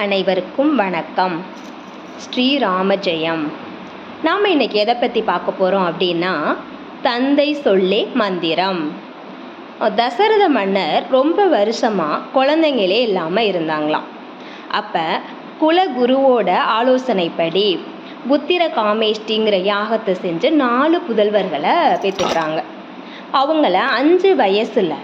அனைவருக்கும் வணக்கம். ஸ்ரீராம ஜெயம் நாம் இன்றைக்கி எதை பற்றி பார்க்க போகிறோம் அப்படின்னா தந்தை சொல்லே மந்திரம். தசரத மன்னர் ரொம்ப வருஷமாக குழந்தைங்களே இல்லாமல் இருந்தாங்களாம். அப்போ குலகுருவோட ஆலோசனைப்படி புத்திர காமேஷ்டிங்கிற யாகத்தை செஞ்சு நாலு புதல்வர்களை பெற்றுக்கிறாங்க. அவங்கள அஞ்சு வயசில்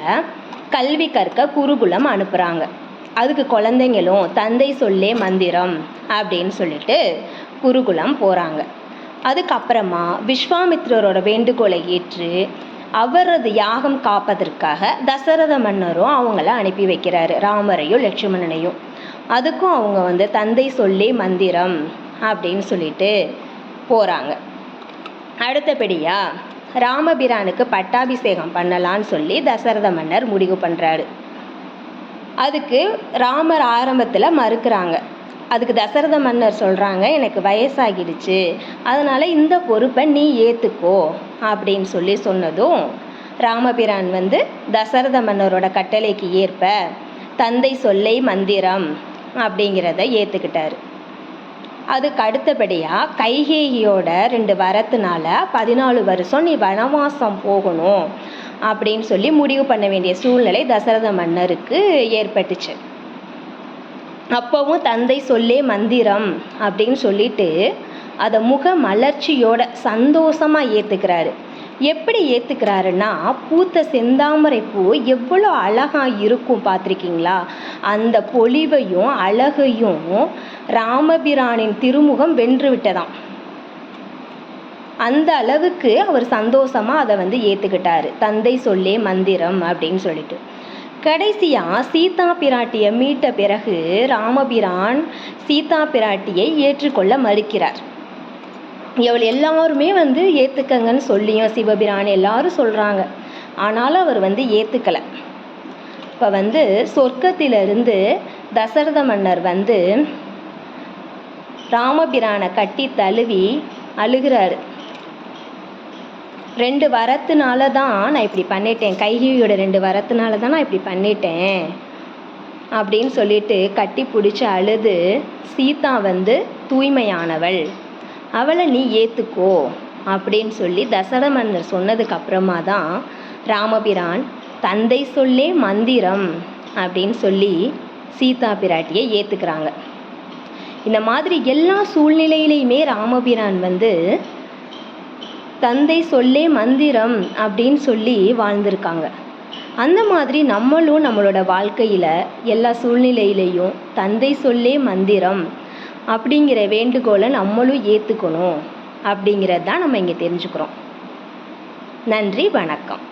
கல்வி கற்க குருகுலம் அனுப்புகிறாங்க அதுக்கு குழந்தைங்களும் தந்தை சொல்லே மந்திரம் அப்படின்னு சொல்லிட்டு குருகுலம் போகிறாங்க அதுக்கப்புறமா விஸ்வாமித்ரரோட வேண்டுகோளை ஏற்று அவரது யாகம் காப்பதற்காக தசரத மன்னரும் அவங்கள அனுப்பி வைக்கிறாரு ராமரையும் லட்சுமணனையும். அதுக்கும் அவங்க வந்து தந்தை சொல்லே மந்திரம் அப்படின்னு சொல்லிட்டு போகிறாங்க அடுத்தபடியாக ராமபிரானுக்கு பட்டாபிஷேகம் பண்ணலான்னு சொல்லி தசரத மன்னர் முடிவு பண்ணுறாரு அதுக்கு ராமர் ஆரம்பத்தில் மறுக்கிறாங்க. அதுக்கு தசரத மன்னர் சொல்கிறாங்க எனக்கு வயசாகிடுச்சு. அதனால் இந்த பொறுப்பை நீ ஏற்றுக்கோ அப்படின்னு சொல்லி சொன்னதும் ராமபிரான் வந்து தசரத மன்னரோட கட்டளைக்கு ஏற்ப தந்தை சொல்லை மந்திரம் அப்படிங்கிறத ஏற்றுக்கிட்டாரு அதுக்கு அடுத்தபடியாக கைகேகியோட ரெண்டு வரத்துனால பதினாலு வருஷம் நீ வனவாசம் போகணும் அப்படின்னு சொல்லி முடிவு பண்ண வேண்டிய சூழ்நிலை தசரத மன்னருக்கு ஏற்பட்டுச்சு. அப்போவும் தந்தை சொல்லே மந்திரம் அப்படின்னு சொல்லிட்டு அதை முக மலர்ச்சியோட சந்தோஷமாக ஏற்றுக்கிறாரு எப்படி ஏற்றுக்கிறாருன்னா பூத்த செந்தாமரை பூ எவ்வளோ அழகாக இருக்கும் பார்த்துருக்கீங்களா? அந்த பொலிவையும் அழகையும் ராமபிரானின் திருமுகம் வென்று விட்டதாம். அந்த அளவுக்கு அவர் சந்தோஷமாக அதை வந்து ஏற்றுக்கிட்டாரு தந்தை சொல்லே மந்திரம் அப்படின்னு சொல்லிட்டு. கடைசியாக சீதா பிராட்டியை மீட்ட பிறகு ராமபிரான் சீதா பிராட்டியை ஏற்றுக்கொள்ள மறுக்கிறார். இவள் எல்லாருமே வந்து ஏற்றுக்கங்கன்னு சொல்லியும் சிவபிரான் எல்லாரும் சொல்கிறாங்க ஆனாலும் அவர் வந்து ஏற்றுக்கலை இப்போ வந்து சொர்க்கத்திலிருந்து தசரத மன்னர் வந்து ராமபிரானை கட்டி தழுவி அழுகிறாரு. ரெண்டு வரத்துனால தான் நான் இப்படி பண்ணிட்டேன். கைகியோட ரெண்டு வரத்துனால தான் நான் இப்படி பண்ணிட்டேன். அப்படின்னு சொல்லிட்டு கட்டி பிடிச்சி அழுது சீதா வந்து தூய்மையானவள். அவளை நீ ஏற்றுக்கோ அப்படின்னு சொல்லி தசர மன்னர் சொன்னதுக்கு அப்புறமா தான் ராமபிரான் தந்தை சொல்லே மந்திரம் அப்படின்னு சொல்லி சீதா பிராட்டியை ஏற்றுக்கிறாங்க இந்த மாதிரி எல்லா சூழ்நிலையிலையுமே ராமபிரான் வந்து தந்தை சொல்லே மந்திரம் அப்படின்னு சொல்லி வாழ்ந்திருக்காங்க. அந்த மாதிரி நம்மளும் நம்மளோட வாழ்க்கையில் எல்லா சூழ்நிலையிலையும் தந்தை சொல்லே மந்திரம் அப்படிங்கிற வேண்டுகோளை நம்மளும் ஏற்றுக்கணும் அப்படிங்கிறது தான் நம்ம இங்கே தெரிஞ்சுக்கிறோம். நன்றி வணக்கம்.